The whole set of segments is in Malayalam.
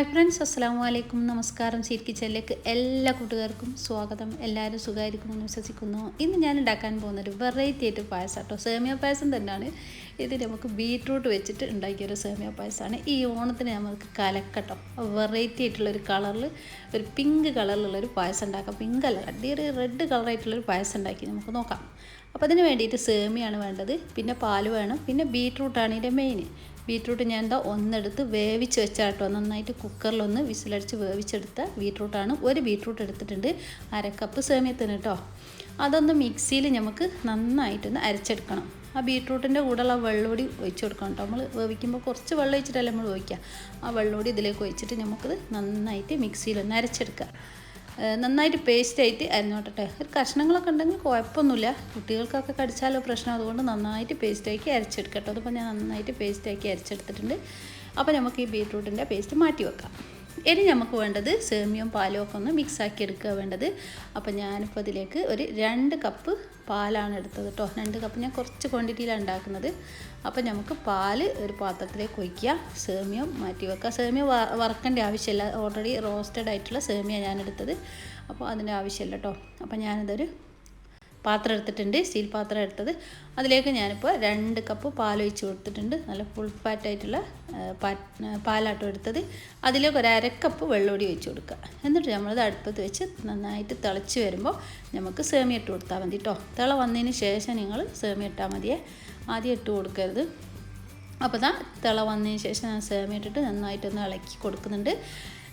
ഹായ് ഫ്രണ്ട്സ് അസ്സാം വലൈക്കും നമസ്കാരം. സീറ്റ് കിച്ചണിലേക്ക് എല്ലാ കൂട്ടുകാർക്കും സ്വാഗതം. എല്ലാവരും സുഖമായിരിക്കുമെന്ന് വിശ്വസിക്കുന്നു. ഇന്ന് ഞാൻ ഉണ്ടാക്കാൻ പോകുന്നൊരു വെറൈറ്റി ആയിട്ട് പായസം കേട്ടോ സേമിയ പായസം തന്നെയാണ്. ഇത് നമുക്ക് ബീട്രൂട്ട് വെച്ചിട്ട് ഉണ്ടാക്കിയൊരു സേമിയ പായസമാണ് ഈ ഓണത്തിന് നമുക്ക് കലക്കട്ടോ. വെറൈറ്റി ആയിട്ടുള്ളൊരു കളറിൽ ഒരു പിങ്ക് കളറിലുള്ളൊരു പായസം ഉണ്ടാക്കാം. പിങ്ക് അല്ല അടിയൊരു റെഡ് കളറായിട്ടുള്ളൊരു പായസം ഉണ്ടാക്കി നമുക്ക് നോക്കാം. അപ്പോൾ അതിന് വേണ്ടിയിട്ട് സേമിയാണ് വേണ്ടത്. പിന്നെ പാൽ വേണം. പിന്നെ ബീട്രൂട്ടാണ് ഇതിന്റെ മെയിൻ ബീട്രൂട്ട് ഞാൻ എന്താ ഒന്നെടുത്ത് വേവിച്ച് വെച്ചാട്ടോ. നന്നായിട്ട് കുക്കറിലൊന്ന് വിസിലടിച്ച് വേവിച്ചെടുത്ത ബീട്രൂട്ടാണ്. ഒരു ബീട്രൂട്ട് എടുത്തിട്ടുണ്ട്. അര കപ്പ് സേമിയത്തിന് കേട്ടോ അതൊന്ന് മിക്സിയിൽ നമുക്ക് നന്നായിട്ടൊന്ന് അരച്ചെടുക്കണം. ആ ബീട്രൂട്ടിന്റെ കൂടെയുള്ള വെള്ളോടി ഒഴിച്ചു കൊടുക്കണം കേട്ടോ നമ്മൾ വേവിക്കുമ്പോൾ കുറച്ച് വെള്ളം ഒഴിച്ചിട്ടല്ലേ നമ്മൾ ഒഴിക്കുക ആ വെള്ളോടി ഇതിലേക്ക് ഒഴിച്ചിട്ട് നമുക്കത് നന്നായിട്ട് മിക്സിയിലൊന്ന് അരച്ചെടുക്കുക. നന്നായിട്ട് പേസ്റ്റ് ആയിട്ട് അരിഞ്ഞോട്ടെ ഒരു കഷ്ണങ്ങളൊക്കെ ഉണ്ടെങ്കിൽ കുഴപ്പമൊന്നുമില്ല. കുട്ടികൾക്കൊക്കെ കടിച്ചാലോ പ്രശ്നം അതുകൊണ്ട് നന്നായിട്ട് പേസ്റ്റാക്കി അരച്ചെടുക്കട്ടോ. അതിപ്പോൾ ഞാൻ നന്നായിട്ട് പേസ്റ്റ് ആക്കി അരച്ചെടുത്തിട്ടുണ്ട്. അപ്പോൾ നമുക്ക് ഈ ബീട്രൂട്ടിന്റെ പേസ്റ്റ് മാറ്റി വെക്കാം. ഇനി നമുക്ക് വേണ്ടത് സേമിയവും പാലും ഒക്കെ ഒന്ന് മിക്സാക്കി എടുക്കുക വേണ്ടത്. അപ്പോൾ ഞാനിപ്പോൾ അതിലേക്ക് ഒരു രണ്ട് കപ്പ് പാലാണ് എടുത്തത് കേട്ടോ രണ്ട് കപ്പ് ഞാൻ കുറച്ച് ക്വാണ്ടിറ്റിയിലാണ് ഉണ്ടാക്കുന്നത്. അപ്പോൾ നമുക്ക് പാൽ ഒരു പാത്രത്തിലേക്ക് ഒഴിക്കുക. സേമിയം മാറ്റി വെക്കുക. സേമിയ വറക്കേണ്ട ആവശ്യമില്ല. ഓൾറെഡി റോസ്റ്റഡ് ആയിട്ടുള്ള സേമിയ ഞാൻ എടുത്തത് അപ്പോൾ അതിന്റെ ആവശ്യമില്ല കേട്ടോ അപ്പോൾ ഞാനിതൊരു പാത്രം എടുത്തിട്ടുണ്ട് സ്റ്റീൽ പാത്രം എടുത്തത്. അതിലേക്ക് ഞാനിപ്പോൾ രണ്ട് കപ്പ് പാൽ ഒഴിച്ച് കൊടുത്തിട്ടുണ്ട്. നല്ല ഫുൾ ഫാറ്റായിട്ടുള്ള പാലാട്ടോ എടുത്തത്. അതിലേക്ക് ഒരു അരക്കപ്പ് വെള്ളോടി ഒഴിച്ച് കൊടുക്കുക. എന്നിട്ട് നമ്മളത് അടുപ്പത്ത് വെച്ച് നന്നായിട്ട് തിളച്ച് വരുമ്പോൾ നമുക്ക് സേമിയ ഇട്ട് കൊടുത്താൽ മതി കേട്ടോ തിള വന്നതിന് ശേഷം നിങ്ങൾ സേമിയ ഇട്ടാൽ മതിയേ. ആദ്യം ഇട്ട് കൊടുക്കരുത്. അപ്പോൾ ദാ തിള വന്നതിന് ശേഷം ഞാൻ സേമിയ ഇട്ടിട്ട് നന്നായിട്ടൊന്ന് ഇളക്കി കൊടുക്കുന്നുണ്ട്.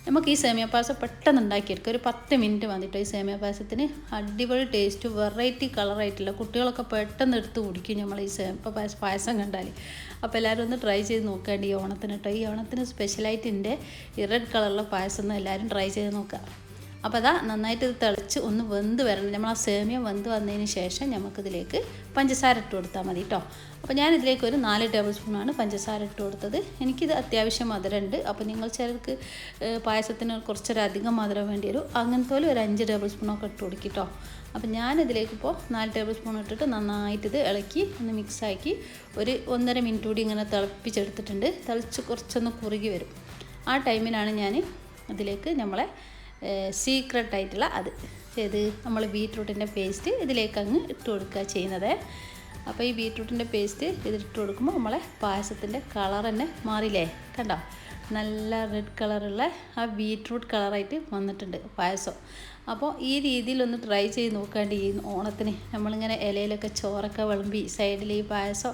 നമുക്ക് ഈ സേമിയ പായസം പെട്ടെന്ന് ഉണ്ടാക്കിയെടുക്കാം. ഒരു പത്ത് മിനിറ്റ് വന്നിട്ട് ഈ സേമിയ പായസത്തിന് അടിപൊളി ടേസ്റ്റ് വെറൈറ്റി കളറായിട്ടുള്ള കുട്ടികളൊക്കെ പെട്ടെന്ന് എടുത്ത് കുടിക്കും നമ്മൾ ഈ സേമിയ പായസം പായസം കണ്ടാൽ അപ്പോൾ എല്ലാവരും ഒന്ന് ട്രൈ ചെയ്ത് നോക്കേണ്ടി ഈ ഓണത്തിന് കേട്ടോ ഈ ഓണത്തിന് സ്പെഷ്യലായിട്ട് എന്റെ ഈ റെഡ് കളറുള്ള പായസം ഒന്ന് എല്ലാവരും ട്രൈ ചെയ്ത് നോക്കുക അപ്പോൾ അതാ നന്നായിട്ട് ഇത് തിളച്ച് ഒന്ന് വെന്ത് വരണം. നമ്മൾ ആ സേമിയ വെന്ത് വന്നതിന് ശേഷം നമുക്കിതിലേക്ക് പഞ്ചസാര ഇട്ട് കൊടുത്താൽ മതി കേട്ടോ അപ്പോൾ ഞാൻ ഇതിലേക്ക് ഒരു നാല് ടേബിൾ സ്പൂണാണ് പഞ്ചസാര ഇട്ട് കൊടുത്തത്. എനിക്കിത് അത്യാവശ്യം മധുരമുണ്ട് അപ്പോൾ നിങ്ങൾ ചിലർക്ക് പായസത്തിന് കുറച്ചൊരധികം മധുരം വേണ്ടി വരും. അങ്ങനത്തെ പോലെ ഒരു അഞ്ച് ടേബിൾ സ്പൂണൊക്കെ ഇട്ട് കൊടുക്കും കേട്ടോ അപ്പോൾ ഞാനിതിലേക്ക് ഇപ്പോൾ നാല് ടേബിൾ സ്പൂൺ ഇട്ടിട്ട് നന്നായിട്ട് ഇത് ഇളക്കി ഒന്ന് മിക്സാക്കി ഒരു ഒന്നര മിനിറ്റ് കൂടി ഇങ്ങനെ തിളപ്പിച്ചെടുത്തിട്ടുണ്ട്. തിളച്ച് കുറച്ചൊന്ന് കുറുകി വരും. ആ ടൈമിലാണ് ഞാൻ ഇതിലേക്ക് നമ്മളെ സീക്രട്ട് ആയിട്ടുള്ള അത്. ഏത് നമ്മൾ ബീട്രൂട്ടിന്റെ പേസ്റ്റ് ഇതിലേക്ക് അങ്ങ് ഇട്ട് കൊടുക്കുക ചെയ്യുന്നത്. അപ്പോൾ ഈ ബീട്രൂട്ടിന്റെ പേസ്റ്റ് ഇതിട്ട് കൊടുക്കുമ്പോൾ നമ്മളെ പായസത്തിന്റെ കളർ തന്നെ മാറിയില്ലേ? കണ്ടോ? നല്ല റെഡ് കളറുള്ള ആ ബീട്രൂട്ട് കളറായിട്ട് വന്നിട്ടുണ്ട് പായസം. അപ്പോൾ ഈ രീതിയിലൊന്ന് ട്രൈ ചെയ്ത് നോക്കാണ്ട് ഈ ഓണത്തിന് നമ്മളിങ്ങനെ ഇലയിലൊക്കെ ചോറൊക്കെ വിളമ്പി സൈഡിൽ ഈ പായസം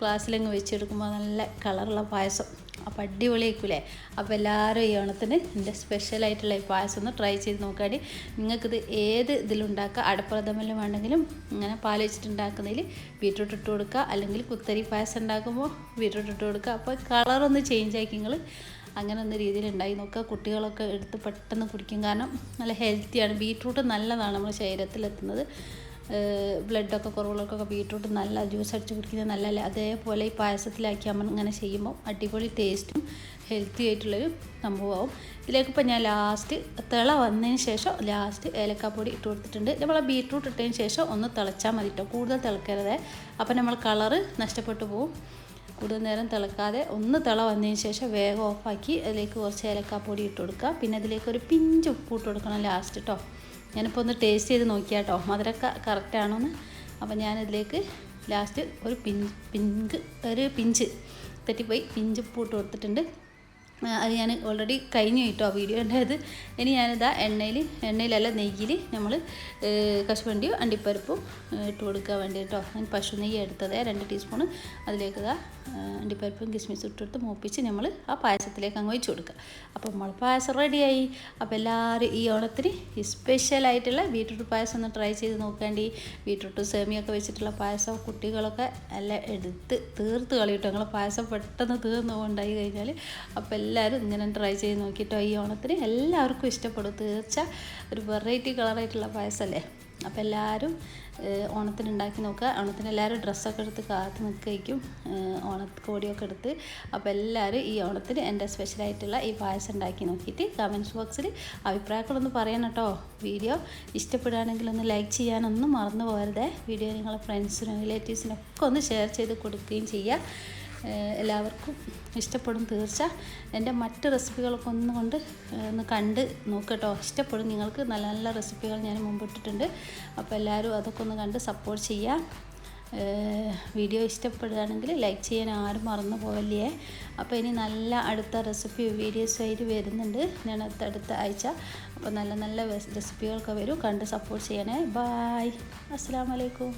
ഗ്ലാസ്സിലങ്ങ് വെച്ചെടുക്കുമ്പോൾ നല്ല കളറുള്ള പായസം. അപ്പോൾ അടിപൊളിയായിരിക്കൂലേ അപ്പോൾ എല്ലാവരും ഈ ഓണത്തിന് എന്റെ സ്പെഷ്യലായിട്ടുള്ള ഈ പായസം ഒന്ന് ട്രൈ ചെയ്ത് നോക്കാടി. നിങ്ങൾക്കിത് ഏത് ഇതിലുണ്ടാക്കുക അടപ്രഥമയിൽ വേണമെങ്കിലും ഇങ്ങനെ പാൽ വെച്ചിട്ടുണ്ടാക്കുന്നതിൽ ബീട്രൂട്ട് ഇട്ട് കൊടുക്കുക അല്ലെങ്കിൽ കുത്തരി പായസം ഉണ്ടാക്കുമ്പോൾ ബീട്രൂട്ട് ഇട്ട് കൊടുക്കുക. അപ്പോൾ കളറൊന്ന് ചേഞ്ച് ആക്കി നിങ്ങൾ അങ്ങനെ ഒന്ന് രീതിയിൽ ഉണ്ടാക്കി നോക്കുക. കുട്ടികളൊക്കെ എടുത്ത് പെട്ടെന്ന് കുടിക്കും കാരണം നല്ല ഹെൽത്തിയാണ് ബീട്രൂട്ട് നല്ലതാണ് നമ്മുടെ ശരീരത്തിലെത്തുന്നത്. ബ്ലഡൊക്കെ കുറവുള്ളവർക്കൊക്കെ ബീട്രൂട്ട് നല്ല ജ്യൂസ് അടിച്ച് കുടിക്കുന്നത് നല്ലതല്ല? അതേപോലെ ഈ പായസത്തിലാക്കി നമ്മൾ ഇങ്ങനെ ചെയ്യുമ്പോൾ അടിപൊളി ടേസ്റ്റും ഹെൽത്തി ആയിട്ടുള്ളൊരു സംഭവമാവും. ഇതിലേക്ക് ഇപ്പോൾ ഞാൻ ലാസ്റ്റ് തിള വന്നതിന് ശേഷം ലാസ്റ്റ് ഏലക്കാപ്പൊടി ഇട്ട് കൊടുത്തിട്ടുണ്ട്. നമ്മൾ ആ ബീട്രൂട്ട് ഇട്ടതിന് ശേഷം ഒന്ന് തിളച്ചാൽ മതി കേട്ടോ കൂടുതൽ തിളക്കരുത്. അപ്പോൾ നമ്മൾ കളറ് നഷ്ടപ്പെട്ടു പോകും കൂടുതൽ നേരം തിളക്കാതെ ഒന്ന് തിള വന്നതിന് ശേഷം വേഗം ഓഫാക്കി അതിലേക്ക് കുറച്ച് ഏലക്കാപ്പൊടി ഇട്ട് കൊടുക്കുക. പിന്നെ അതിലേക്ക് ഒരു പിഞ്ച് ഉപ്പ് ഇട്ട് കൊടുക്കണം ലാസ്റ്റ് കേട്ടോ ഞാനിപ്പോൾ ഒന്ന് ടേസ്റ്റ് ചെയ്ത് നോക്കിയാട്ടോ. മധുരക്ക കറക്റ്റാണോന്ന് അപ്പോൾ ഞാനിതിലേക്ക് ലാസ്റ്റ് ഒരു പിൻ പിങ്ക് ഒരു പിഞ്ച്. തെറ്റിപ്പോയി. പിഞ്ച് പൂട്ട് കൊടുത്തിട്ടുണ്ട്. അത് ഞാൻ ഓൾറെഡി കഴിഞ്ഞു കേട്ടോ വീഡിയോ ഉണ്ടായത് ഇനി ഞാനിതാ എണ്ണയിൽ എണ്ണയിലല്ല നെയ്യിൽ നമ്മൾ കശുവണ്ടിയും അണ്ടിപ്പരിപ്പും ഇട്ട് കൊടുക്കാൻ വേണ്ടി കേട്ടോ. ഞാൻ പശു നെയ്യ് എടുത്തത് രണ്ട് ടീസ്പൂൺ അതിലേക്ക് ഇതാ അണ്ടിപ്പരിപ്പും കിസ്മിസും ഇട്ടെടുത്ത് മൂപ്പിച്ച് നമ്മൾ ആ പായസത്തിലേക്ക് അങ്ങ് ഒഴിച്ച് കൊടുക്കുക. അപ്പോൾ നമ്മൾ പായസം റെഡിയായി അപ്പോൾ എല്ലാവരും ഈ ഓണത്തിന് സ്പെഷ്യലായിട്ടുള്ള ബീട്രൂട്ട് പായസം ഒന്ന് ട്രൈ ചെയ്ത് നോക്കേണ്ടി. ബീട്രൂട്ട് സേമിയൊക്കെ വെച്ചിട്ടുള്ള പായസം കുട്ടികളൊക്കെ എല്ലാം എടുത്ത് തീർത്ത് കളിയിട്ടു ഞങ്ങൾ പായസം പെട്ടെന്ന് തീർന്നു കൊണ്ടായി കഴിഞ്ഞാൽ അപ്പോൾ എല്ലാവരും ഇങ്ങനെ ട്രൈ ചെയ്ത് നോക്കിയിട്ടോ ഈ ഓണത്തിന്. എല്ലാവർക്കും ഇഷ്ടപ്പെടും. തീർച്ച ഒരു വെറൈറ്റി കളറായിട്ടുള്ള പായസമല്ലേ അപ്പോൾ എല്ലാവരും ഓണത്തിന് ഉണ്ടാക്കി നോക്കുക. ഓണത്തിന് എല്ലാവരും ഡ്രസ്സൊക്കെ എടുത്ത് കാത്ത് നിൽക്കുകയും ഓണക്കോടിയൊക്കെ എടുത്ത്. അപ്പോൾ എല്ലാവരും ഈ ഓണത്തിന് എന്റെ സ്പെഷ്യലായിട്ടുള്ള ഈ പായസം ഉണ്ടാക്കി നോക്കിയിട്ട് കമൻസ് ബോക്സിൽ അഭിപ്രായങ്ങളൊന്ന് പറയണം കേട്ടോ വീഡിയോ ഇഷ്ടപ്പെടുകയാണെങ്കിൽ ഒന്ന് ലൈക്ക് ചെയ്യാനൊന്നും മറന്നു പോകരുതേ. വീഡിയോ നിങ്ങളെ ഫ്രണ്ട്സിനും റിലേറ്റീവ്സിനും ഒക്കെ ഒന്ന് ഷെയർ ചെയ്ത് കൊടുക്കുകയും ചെയ്യുക. എല്ലാവർക്കും ഇഷ്ടപ്പെടും തീർച്ച എന്റെ മറ്റ് റെസിപ്പികളൊക്കെ ഒന്നുകൊണ്ട് ഒന്ന് കണ്ട് നോക്കട്ടോ. ഇഷ്ടപ്പെടും നിങ്ങൾക്ക്. നല്ല നല്ല റെസിപ്പികൾ ഞാൻ മുമ്പിട്ടിട്ടുണ്ട് അപ്പോൾ എല്ലാവരും അതൊക്കെ ഒന്ന് കണ്ട് സപ്പോർട്ട് ചെയ്യുക ഏഹ് വീഡിയോ ഇഷ്ടപ്പെടുകയാണെങ്കിൽ ലൈക്ക് ചെയ്യാൻ ആരും മറന്നു പോവല്ലേ. അപ്പോൾ ഇനി നല്ല അടുത്ത റെസിപ്പി വീഡിയോസ് ആയിട്ട് വരുന്നുണ്ട്. ഞാൻ അടുത്ത ആഴ്ച. അപ്പോൾ നല്ല നല്ല റെസിപ്പികളൊക്കെ വരും. കണ്ട് സപ്പോർട്ട് ചെയ്യണേ. ബായ് അസ്സാം വലൈക്കും